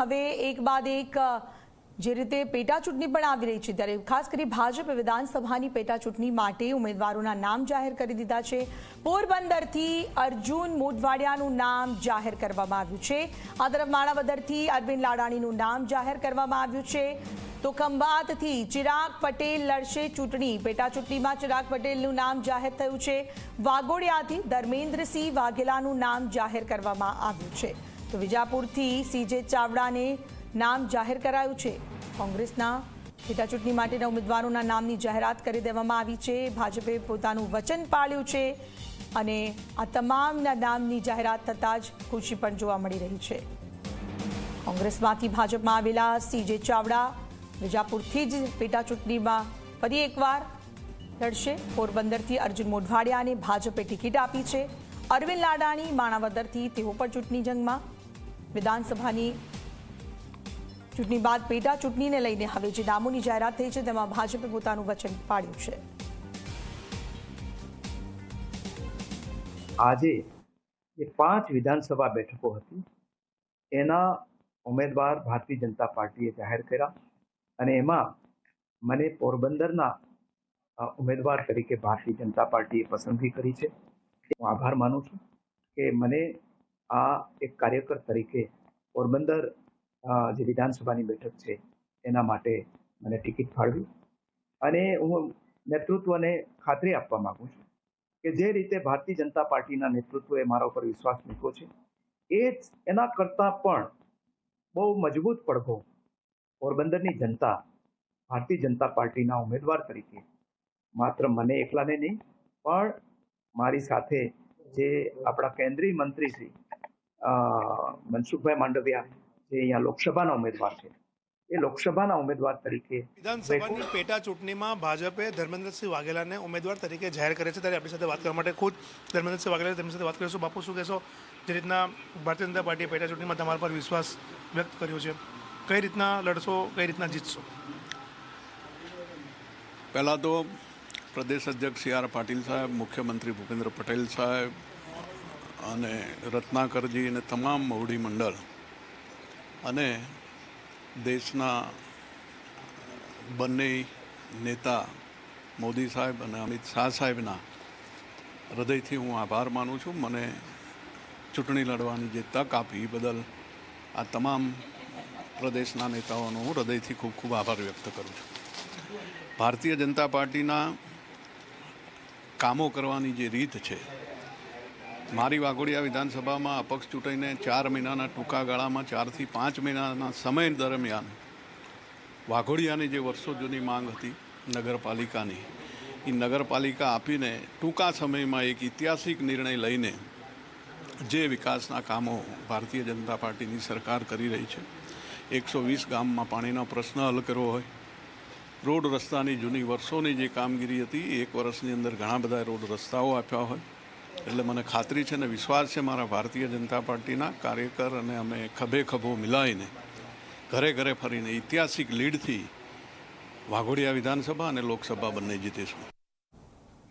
હવે એક બાદ એક જે રીતે પેટા ચૂંટણી પણ આવી રહી છે, ત્યારે ખાસ કરી ભાજપ વિધાનસભાની પેટા ચૂંટણી માટે ઉમેદવારોના નામ જાહેર કરી દીધા છે. પોરબંદરથી અર્જુન મોઢવાડિયાનું નામ જાહેર કરવામાં આવ્યું છે. આ તરફ માણાવદરથી અરવિંદ લાડાણીનું નામ જાહેર કરવામાં આવ્યું છે. તો ખંભાતથી ચિરાગ પટેલ લડશે ચૂંટણી. પેટા ચૂંટણીમાં ચિરાગ પટેલનું નામ જાહેર થયું છે. વાઘોડિયાથી ધર્મેન્દ્રસિંહ વાઘેલાનું નામ જાહેર કરવામાં આવ્યું છે. તો વિજાપુરથી સીજે ચાવડાને નામ જાહેર કરાયું છે. કોંગ્રેસના પેટા ચૂંટણી માટેના ઉમેદવારોના નામની જાહેરાત કરી દેવામાં આવી છે. ભાજપે પોતાનું વચન પાળ્યું છે અને આ તમામના નામની જાહેરાત થતાં જ ખુશી પણ જોવા મળી રહી છે. કોંગ્રેસમાંથી ભાજપમાં આવેલા સીજે ચાવડા વિજાપુરથી જ પેટા ચૂંટણીમાં ફરી એકવાર લડશે. પોરબંદરથી અર્જુન મોઢવાડિયાને ભાજપે ટિકિટ આપી છે. અરવિંદ લાડાણી માણાવદરથી તેઓ પણ ચૂંટણી જંગમાં વિધાનસભાની ચૂંટણી બાદ પેટા ચૂંટણીને લઈને હવે જે નામોની જાહેરાત થઈ છે, તેમાં ભાજપે પોતાનું વચન પાડ્યું છે. આજે જે પાંચ વિધાનસભા બેઠકો હતી. એના ઉમેદવાર ભારતીય જનતા પાર્ટીએ જાહેર કર્યા અને એમાં મને પોરબંદરના ઉમેદવાર તરીકે ભારતીય જનતા પાર્ટીએ પસંદગી કરી છે. હું આભાર માનું છું કે મને આ એક કાર્યકર તરીકે પોરબંદર જે વિધાનસભાની બેઠક છે, એના માટે મને ટિકિટ ફાળવી અને હું નેતૃત્વને ખાતરી આપવા માંગુ છું કે જે રીતે ભારતીય જનતા પાર્ટીના નેતૃત્વએ મારા ઉપર વિશ્વાસ મૂક્યો છે, એ જ એના કરતાં પણ બહુ મજબૂત પડઘો પોરબંદરની જનતા, ભારતીય જનતા પાર્ટીના ઉમેદવાર તરીકે માત્ર મને એકલાને નહીં, પણ મારી સાથે જે આપણા કેન્દ્રીય મંત્રી શ્રી મનસુખભાઈ માંડવિયા જે અહીંયા લોકસભાના ઉમેદવાર છે એ લોકસભાના ઉમેદવાર તરીકે વિધાનસભાની પેટા ચૂંટણીમાં ભાજપે ધર્મેન્દ્રસિંહ વાઘેલાને ઉમેદવાર તરીકે જાહેર કરે છે ત્યારે આપણી સાથે વાત કરવા માટે ખુદ ધર્મેન્દ્રસિંહ વાઘેલા તેમની સાથે વાત કરીશું. બાપુ શું કહેશો? જે રીતના ભારતીય જનતા પાર્ટીએ પેટા ચૂંટણીમાં તમારા પર વિશ્વાસ વ્યક્ત કર્યો છે કઈ રીતના લડશો કઈ રીતના જીતશો? પહેલાં તો પ્રદેશ અધ્યક્ષ સી આર પાટીલ સાહેબ મુખ્યમંત્રી ભૂપેન્દ્ર પટેલ સાહેબ અને રત્નાકરજી અને તમામ મવડી મંડળ અને દેશના બંને નેતા મોદી સાહેબ અને અમિત શાહ સાહેબના હૃદયથી હું આભાર માનું છું. મને ચૂંટણી લડવાની જે તક આપી બદલ આ તમામ પ્રદેશના નેતાઓનો હું હૃદયથી ખૂબ ખૂબ આભાર વ્યક્ત કરું છું. ભારતીય જનતા પાર્ટીના કામો કરવાની જે રીત છે મારી વાઘોડિયા વિધાનસભામાં અપક્ષ ચૂંટાઈને ચાર મહિનાના ટૂંકા ગાળામાં ચારથી પાંચ મહિનાના સમય દરમિયાન વાઘોડિયાની જે વર્ષો જૂની માંગ હતી નગરપાલિકાની, એ નગરપાલિકા આપીને ટૂંકા સમયમાં એક ઐતિહાસિક નિર્ણય લઈને જે વિકાસના કામો ભારતીય જનતા પાર્ટીની સરકાર કરી રહી છે, એકસો વીસ ગામમાં પાણીનો પ્રશ્ન હલ કરવો હોય, રોડ રસ્તાની જૂની વર્ષોની જે કામગીરી હતી, એક વર્ષની અંદર ઘણા બધા રોડ રસ્તાઓ આપ્યા હોય એટલે મને ખાતરી છે ને વિશ્વાસ છે મારા ભારતીય જનતા પાર્ટીના કાર્યકર અને અમે ખભે ખભો મિલાવીને ઘરે ઘરે ફરીને ઐતિહાસિક લીડથી વાઘોડિયા વિધાનસભા અને લોકસભા બંને જીતીશું.